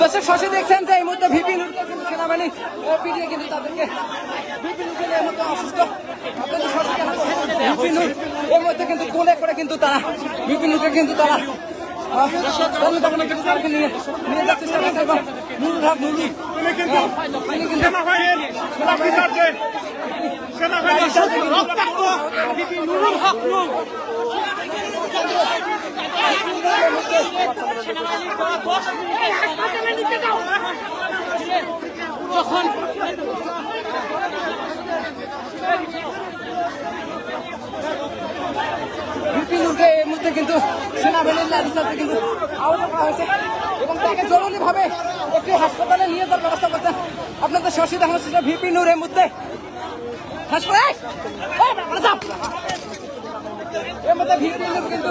দর্শক শশী দেখছেন যে এই মুহূর্তে ভিপি সেনাবাহিনী পিটিয়ে কিন্তু তাদেরকে ভিপি নুরকে এই মুহূর্তে অসুস্থ। ভিপি নূর এই মুহূর্তে কিন্তু কোলে করে কিন্তু তারা ভিপি নুরকে কিন্তু তারা নিয়ে যাওয়ার চেষ্টা করছে এবং নুরুল হক তিনি কিন্তু সেনাবাহিনীর অফিসারকে সেনাবাহিনীর রক্তাক্ত নুরুল হক নূর যখন ভিপি নুরকে এই মুহূর্তে কিন্তু সেনাবাহিনীর লাঠি চাপে কিন্তু আহত করা হয়েছে এবং তাকে জরুরিভাবে একটি হাসপাতালে নিয়ে যাওয়ার ব্যবস্থা করছেন আপনাদের শশী ছিল ভিপি নূর এই মুহূর্তে। হাসপাতাল এই! ভিপি নূর কিন্তু